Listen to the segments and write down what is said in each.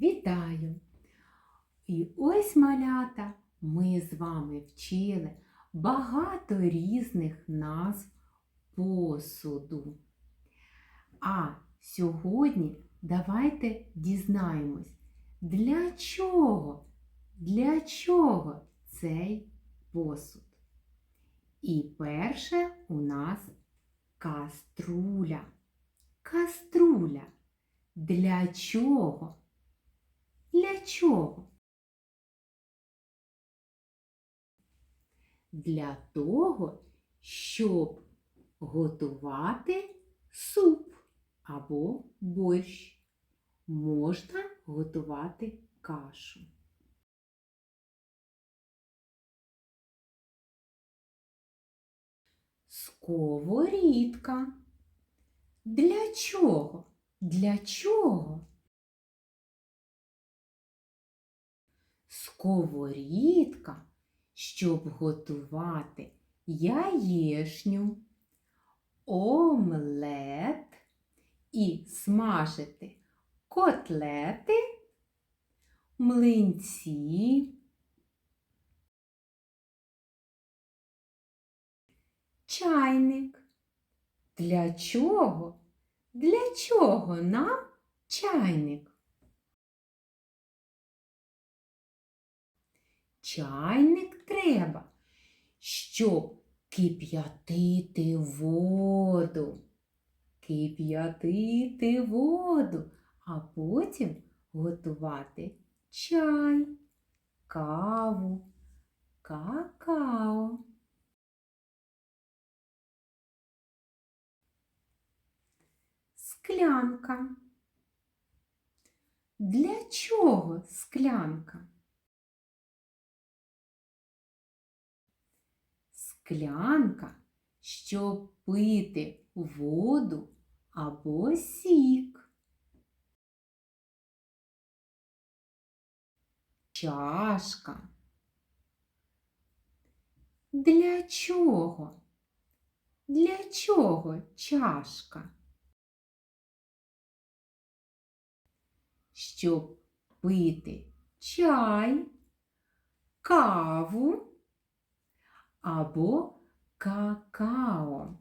Вітаю! І ось малята ми з вами вчили багато різних назв посуду. А сьогодні давайте дізнаємось, для чого, для чого цей посуд. І перше у нас каструля. Каструля. Для чого? Для чого? Для того, щоб готувати суп або борщ. Можна готувати кашу. Сковорідка. Для чого? Для чого? Сковорідка, щоб готувати яєшню, омлет і смажити котлети, млинці, чайник. Для чого? Для чого нам чайник? Чайник треба, щоб кип'ятити воду. Кип'ятити воду, а потім готувати чай, каву, какао. Склянка. Для чого склянка? Склянка, щоб пити воду або сік. Чашка. Для чого? Для чого чашка? Щоб пити чай, каву або какао.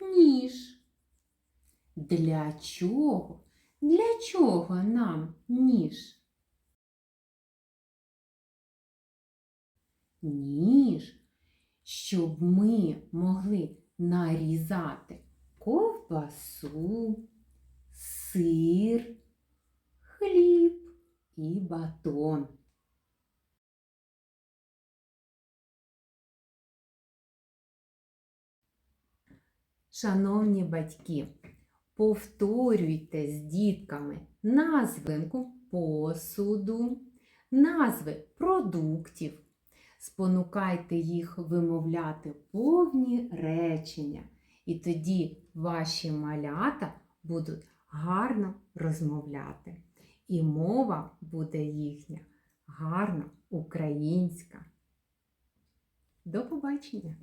Ніж. Для чого? Для чого нам ніж? Ніж, щоб ми могли нарізати ковбасу, сир, хліб і батон. Шановні батьки, повторюйте з дітками назви посуду, назви продуктів. Спонукайте їх вимовляти повні речення, і тоді ваші малята будуть гарно розмовляти. І мова буде їхня гарна українська. До побачення!